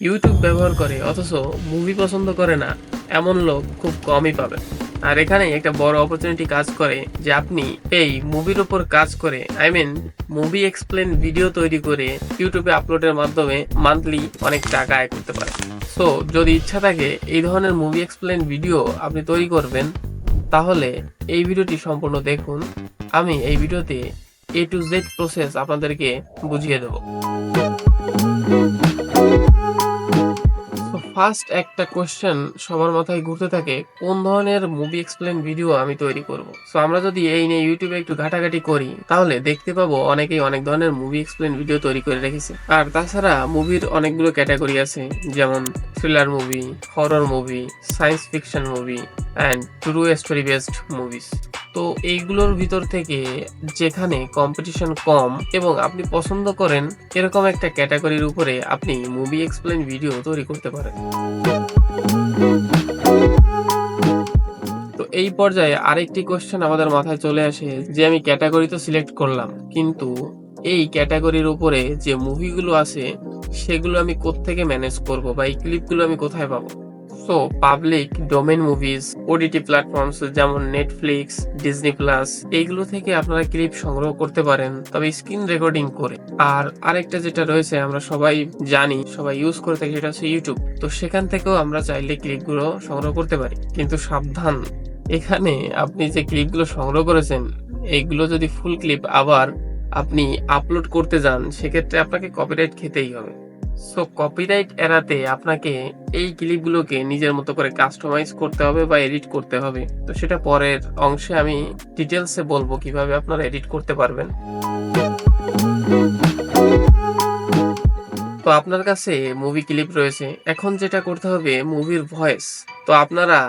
YouTube ব্যবহার করে, অথচ মুভি পছন্দ করে না, এমন লোক খুব কমই পাবেন। আর এখানে একটা বড় অপরচুনিটি কাজ করে যে আপনি এই মুভির উপর কাজ করে I mean movie explain video তৈরি করে ইউটিউবে আপলোডের মাধ্যমে মান্থলি অনেক টাকা আয় করতে পারেন। সো যদি ইচ্ছা থাকে এই ধরনের মুভি এক্সপ্লেন ভিডিও আপনি তৈরি করবেন, তাহলে এই ভিডিওটি সম্পূর্ণ দেখুন। আমি এই ভিডিওতে এ টু জেড প্রসেস আপনাদেরকে বুঝিয়ে দেবো। ফার্স্ট একটা কোশ্চেন সবার মাথায় ঘুরতে থাকে, কোন ধরনের মুভি এক্সপ্লেন ভিডিও আমি তৈরি করব? সো আমরা যদি এই নিয়ে ইউটিউবে একটু ঘাটাঘাটি করি, তাহলে দেখতে পাবো অনেকেই অনেক ধরনের মুভি এক্সপ্লেন ভিডিও তৈরি করে রেখেছে। আর তাছাড়া মুভির অনেকগুলো ক্যাটাগরি আছে, যেমন thriller movie horror movie science fiction movie and true story based movies তো এইগুলোর ভিতর থেকে যেখানে কম্পিটিশন কম এবং আপনি পছন্দ করেন, এরকম একটা ক্যাটাগরির উপরে আপনি মুভি এক্সপ্লেন ভিডিও তৈরি করতে পারেন। তো এই পর্যায়ে আরেকটি কোশ্চেন আমাদের মাথায় চলে আসে যে আমি ক্যাটাগরি তো সিলেক্ট করলাম, কিন্তু এই ক্যাটাগরির উপরে যে মুভিগুলো আছে, সেগুলো আমি কোত্থেকে ম্যানেজ করব বা এই ক্লিপগুলো আমি কোথায় পাবো? So public domain movies OTT platforms যেমন নেটফ্লিক্স ডিজনি প্লাস এইগুলো থেকে আপনারা ক্লিপ সংগ্রহ করতে পারেন, তবে স্ক্রিন রেকর্ডিং করে। আর আরেকটা যেটা রয়েছে, আমরা সবাই জানি, সবাই ইউজ করে থাকি, সেটা হচ্ছে ইউটিউব তো সেখান থেকেও আমরা চাইলে ক্লিপগুলো সংগ্রহ করতে পারি, কিন্তু সাবধান। এখানে আপনি যে ক্লিপগুলো সংগ্রহ করেছেন, এইগুলো যদি ফুল ক্লিপ আবার আপনি আপলোড করতে যান, সেক্ষেত্রে আপনাকে কপিরাইট খেতেই হবে। সো কপিরাইট এড়াতে আপনাকে এই ক্লিপগুলোকে নিজের মতো করে কাস্টমাইজ করতে হবে বা এডিট করতে হবে। তো সেটা পরের অংশে আমি ডিটেলসে বলব কীভাবে আপনারা এডিট করতে পারবেন। তো আপনার কাছে মুভি ক্লিপ রয়েছে। এখন যেটা করতে হবে মুভির ভয়েস তো আপনারা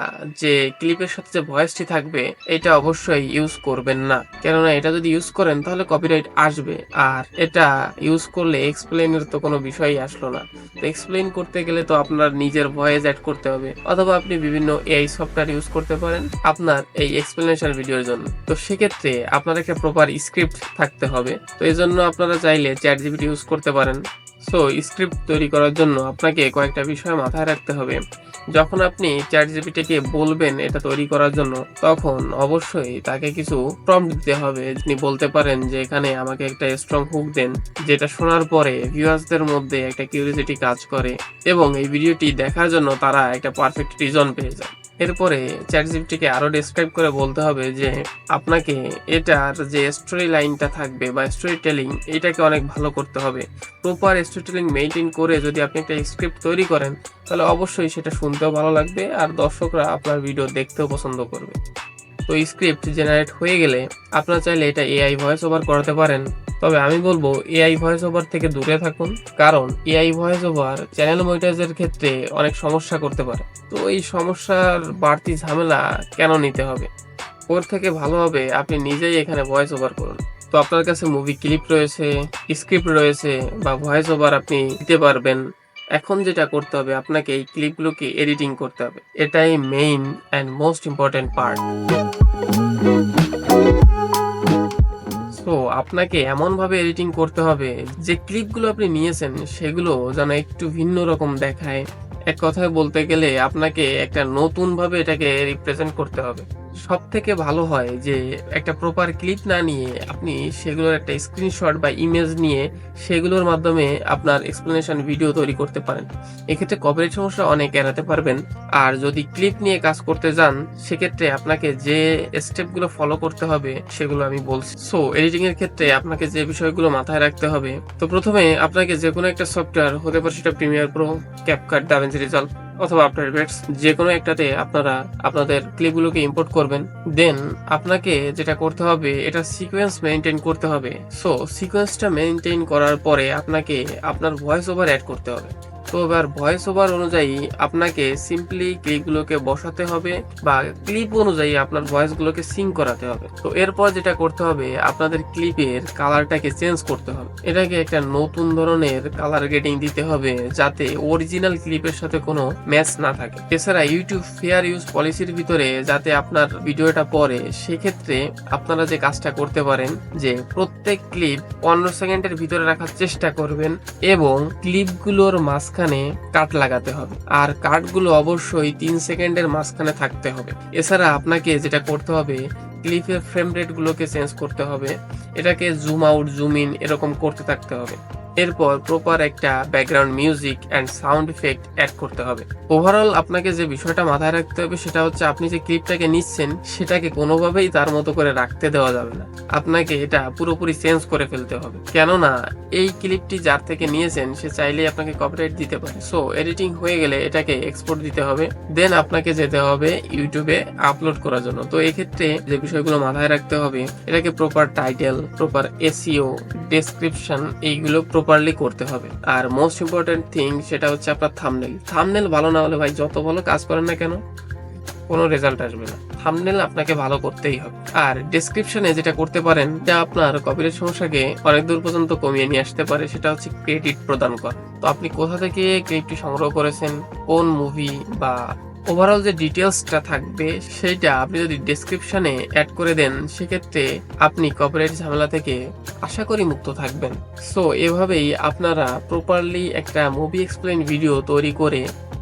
যে ক্লিপের সাথে যে ভয়েসটি থাকবে, এটা অবশ্যই ইউজ করবেন না। কেননা এটা যদি ইউজ করেন, তাহলে কপিরাইট আসবে। আর এটা ইউজ করলে এক্সপ্লেনের তো কোনো বিষয়ই আসলো না। তো এক্সপ্লেন করতে গেলে তো আপনার নিজের ভয়েস অ্যাড করতে হবে, অথবা আপনি বিভিন্ন এআই সফটওয়্যার ইউজ করতে পারেন আপনার এই এক্সপ্লেনেশন ভিডিওর জন্য। তো সেক্ষেত্রে আপনার একটা প্রপার স্ক্রিপ্ট থাকতে হবে। তো এই জন্য আপনারা চাইলে চ্যাট জিপিটি ইউজ করতে পারেন। সো স্ক্রিপ্ট তৈরি করার জন্য আপনাকে কয়েকটা বিষয় মাথায় রাখতে হবে। যখন আপনি চ্যাট জিপিটিকে বলবেন এটা তৈরি করার জন্য, তখন অবশ্যই তাকে কিছু প্রম্পট দিতে হবে। আপনি বলতে পারেন যে, এখানে আমাকে একটা স্ট্রং হুক দেন, যেটা শোনার পরে ভিউয়ার্সদের মধ্যে একটা কিউরিয়াসিটি কাজ করে এবং এই ভিডিওটি দেখার জন্য তারা একটা পারফেক্ট রিজন পেয়ে যায়। এরপরে চ্যাটজিপিটিকে আরও ডেসক্রাইব করে বলতে হবে যে আপনাকে এটার যে স্টোরি লাইনটা থাকবে বা স্টোরি টেলিং এটাকে অনেক ভালো করতে হবে। প্রপার স্টোরি টেলিং মেনটেন করে যদি আপনি একটা স্ক্রিপ্ট তৈরি করেন, তাহলে অবশ্যই সেটা শুনতেও ভালো লাগবে আর দর্শকরা আপনার ভিডিও দেখতেও পছন্দ করবে। তো স্ক্রিপ্ট জেনারেট হয়ে গেলে আপনারা চাইলে এটা এআই ভয়েস ওভার করাতে পারেন। তবে আমি বলব এআই ভয়েস ওভার থেকে দূরে থাকুন, কারণ এআই ভয়েস ওভার চ্যানেল মনিটাইজের ক্ষেত্রে অনেক সমস্যা করতে পারে। তো এই সমস্যার বাড়তি ঝামেলা কেন নিতে হবে? ওর থেকে ভালো হবে আপনি নিজেই এখানে ভয়েস ওভার করুন। তো আপনার কাছে মুভি ক্লিপ রয়েছে স্ক্রিপ্ট রয়েছে বা ভয়েস ওভার আপনি দিতে পারবেন। এখন যেটা করতে হবে, আপনাকে এই ক্লিপগুলোকে এডিটিং করতে হবে। এটাই main and most important part আপনাকে এমন ভাবে এডিটিং করতে হবে, যে ক্লিপগুলো আপনি নিয়েছেন, সেগুলো যেন একটু ভিন্ন রকম দেখায়। এক কথায় বলতে গেলে আপনাকে একটা নতুন ভাবে এটাকে রিপ্রেজেন্ট করতে হবে। সব থেকে ভালো হয় যে একটা প্রপার ক্লিপ না নিয়ে আপনি সেগুলোর একটা স্ক্রিনশট বা ইমেজ নিয়ে সেগুলোর মাধ্যমে আপনার এক্সপ্লেনেশন ভিডিও তৈরি করতে পারেন। এক্ষেত্রে কপিরাইট সমস্যা অনেক এড়াতে পারবেন। আর যদি ক্লিপ নিয়ে কাজ করতে যান, সেক্ষেত্রে আপনাকে যে স্টেপগুলো ফলো করতে হবে সেগুলো আমি বলছি। সো এডিটিং এর ক্ষেত্রে আপনাকে যে বিষয়গুলো মাথায় রাখতে হবে, তো প্রথমে আপনাকে যে কোনো একটা সফটওয়্যার হতে পারে সেটা Premiere Pro CapCut DaVinci Resolve অথবা আফটার ইফেক্টস যে কোনো একটাতে আপনারা আপনাদের ক্লিপগুলোকে ইম্পোর্ট করবেন দেন আপনাকে যেটা করতে হবে, এটা সিকোয়েন্স মেনটেন করতে হবে। সো সিকোয়েন্সটা মেনটেন করার পরে আপনাকে আপনার ভয়েস ওভার অ্যাড করতে হবে। তো এবার ভয়েস ওভার অনুযায়ী আপনাকে সিম্পলি ক্লিপগুলোকে বসাতে হবে বা ক্লিপ অনুযায়ী আপনার ভয়েসগুলোকে সিং করাতে হবে। তো এরপর যেটা করতে হবে, আপনাদের ক্লিপের কালারটাকে চেঞ্জ করতে হবে। এটাকে একটা নতুন ধরনের কালার গ্রেডিং দিতে হবে যাতে অরিজিনাল ক্লিপের সাথে কোনো ম্যাচ না থাকে। এছাড়া ইউটিউব ফেয়ার ইউজ পলিসির ভিতরে যাতে আপনার ভিডিওটা পড়ে, সেক্ষেত্রে আপনারা যে কাজটা করতে পারেন যে প্রত্যেক ক্লিপ পনেরো সেকেন্ডের ভিতরে রাখার চেষ্টা করবেন এবং ক্লিপগুলোর মাঝখানে মাঝখানে কাট লাগাতে হবে। আর কাটগুলো অবশ্যই তিন সেকেন্ডের মাঝখানে থাকতে হবে। এছাড়া আপনাকে যেটা করতে হবে, ক্লিপের ফ্রেম রেটগুলোকে চেঞ্জ করতে হবে। এটাকে জুম আউট জুম ইন এরকম করতে থাকতে হবে। এরপর প্রপার একটা background music and sound effect add করতে হবে। ওভারঅল আপনাকে যে বিষয়টা মাথায় রাখতে হবে সেটা হচ্ছে আপনি যে ক্লিপটাকে নিচ্ছেন, সেটাকে কোনোভাবেই তার মতো করে রাখতে দেওয়া যাবে না। আপনাকে এটা পুরোপুরি চেঞ্জ করে ফেলতে হবে। কেননা, এই ক্লিপটি যার থেকে নিয়েছেন, সে চাইলেই আপনাকে কপিরাইট দিতে পারে। সো এডিটিং হয়ে গেলে এটাকে এক্সপোর্ট দিতে হবে। দেন আপনাকে যেতে হবে ইউটিউবে আপলোড করার জন্য। তো এক্ষেত্রে যে বিষয়গুলো মাথায় রাখতে হবে, এটাকে proper title proper SEO description এইগুলো প্রপারলি করতে হবে। আর মোস্ট ইম্পর্টেন্ট থিং সেটা হচ্ছে আপনার থামনেল থামনেল ভালো না হলে ভাই যত ভালো কাজ করেন না কেন, কোনো রেজাল্ট আসবে না। থামনেল আপনাকে ভালো করতেই হবে। আর ডেসক্রিপশনে যেটা করতে পারেন যা আপনার কপিরাইট সমস্যাকে অনেক দূর পর্যন্ত কমিয়ে নিয়ে আসতে পারে, সেটা হচ্ছে ক্রেডিট প্রদান করা। তো আপনি কোথা থেকে ক্লিপটি সংগ্রহ করেছেন, কোন মুভি বা ওভারঅল যে ডিটেলসটা থাকবে সেটা আপনি যদি ডেসক্রিপশনে অ্যাড করে দেন, সেক্ষেত্রে আপনি কপিরাইট ঝামেলা থেকে আশা করি মুক্ত থাকবেন। সো এভাবেই আপনারা প্রপারলি একটা মুভি এক্সপ্লেন ভিডিও তৈরি করে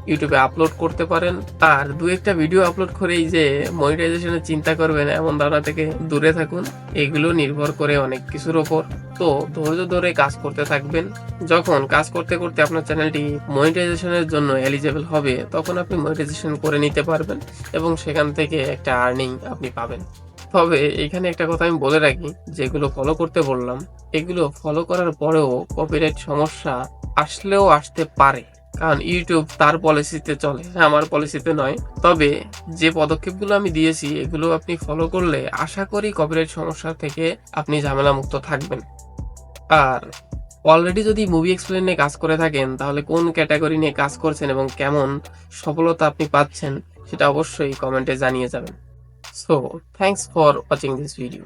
ইউটিউবে আপলোড করতে পারেন। আর দু একটা ভিডিও আপলোড করেই যে মনিটাইজেশনের চিন্তা করবেন এমন ধারণা থেকে দূরে থাকুন। এগুলো নির্ভর করে অনেক কিছুর ওপর। তো ধৈর্য ধরে কাজ করতে থাকবেন। যখন কাজ করতে করতে আপনার চ্যানেলটি মনিটাইজেশনের জন্য এলিজেবল হবে, তখন আপনি মনিটাইজেশন করে নিতে পারবেন এবং সেখান থেকে একটা আর্নিং আপনি পাবেন। তবে এখানে একটা কথা আমি বলে রাখি, যেগুলো ফলো করতে বললাম, এগুলো ফলো করার পরেও কপিরাইট সমস্যা আসলেও আসতে পারে। কারণ ইউটিউব তার পলিসিতে চলে আমার পলিসিতে নয়। তবে যে পদক্ষেপগুলো আমি দিয়েছি, এগুলো আপনি ফলো করলে আশা করি কপিরাইট সমস্যা থেকে আপনি ঝামেলা মুক্ত থাকবেন। আর অলরেডি যদি মুভি এক্সপ্লেন নিয়ে কাজ করে থাকেন, তাহলে কোন ক্যাটাগরি নিয়ে কাজ করছেন এবং কেমন সফলতা আপনি পাচ্ছেন, সেটা অবশ্যই কমেন্টে জানিয়ে যাবেন। So thanks for watching this video